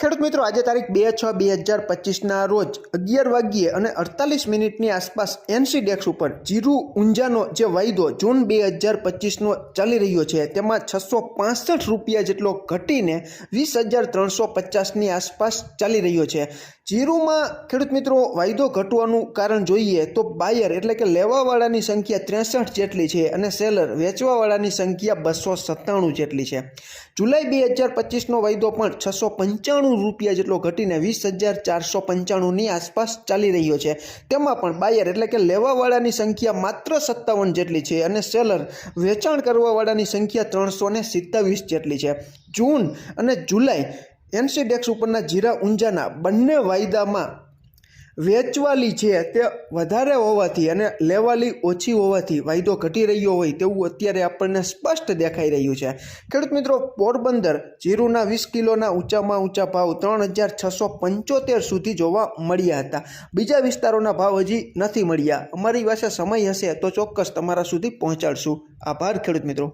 ખેડૂત મિત્રો, આજે તારીખ બે છ બે હજાર પચીસના રોજ અગિયાર વાગ્યે અને અડતાલીસ મિનિટની આસપાસ એનસી ડેક્સ ઉપર જીરુ ઊંઝાનો જે વાયદો જૂન બે હજાર પચીસનો ચાલી રહ્યો છે, તેમાં છસો પાસઠ રૂપિયા જેટલો ઘટીને વીસ હજાર ત્રણસો પચાસની આસપાસ ચાલી રહ્યો છે. જીરુમાં ખેડૂત મિત્રો, વાયદો ઘટવાનું કારણ જોઈએ તો બાયર એટલે કે લેવાવાળાની સંખ્યા ત્રેસઠ જેટલી છે અને સેલર વેચવાવાળાની સંખ્યા બસો સત્તાણું જેટલી છે. જુલાઈ બે હજાર પચીસનો વાયદો પણ છસો પંચાણું રૂપિયા જેટલો ઘટીને વીસ હજાર ચારસો પંચાણુંની આસપાસ ચાલી રહ્યો છે. તેમાં પણ બાયર એટલે કે લેવાવાળાની સંખ્યા માત્ર સત્તાવન જેટલી છે અને સેલર વેચાણ કરવાવાળાની સંખ્યા ત્રણસો ને સિત્તાવીસ જેટલી છે. જૂન અને જુલાઈ એનસી ડેક્સ ઉપરના જીરા ઊંઝાના બંને વાયદામાં વેચવાલી છે તે વધારે હોવાથી અને લેવાલી ઓછી હોવાથી વાયદો ઘટી રહ્યો હોય તેવું અત્યારે આપણને સ્પષ્ટ દેખાઈ રહ્યું છે. ખેડૂત મિત્રો, પોરબંદર જીરુના વીસ કિલોના ઊંચામાં ઊંચા ભાવ ત્રણ હજાર છસો પંચોતેર સુધી જોવા મળ્યા હતા. બીજા વિસ્તારોના ભાવ હજી નથી મળ્યા. અમારી પાસે સમય હશે તો ચોક્કસ તમારા સુધી પહોંચાડશું. આભાર ખેડૂત મિત્રો.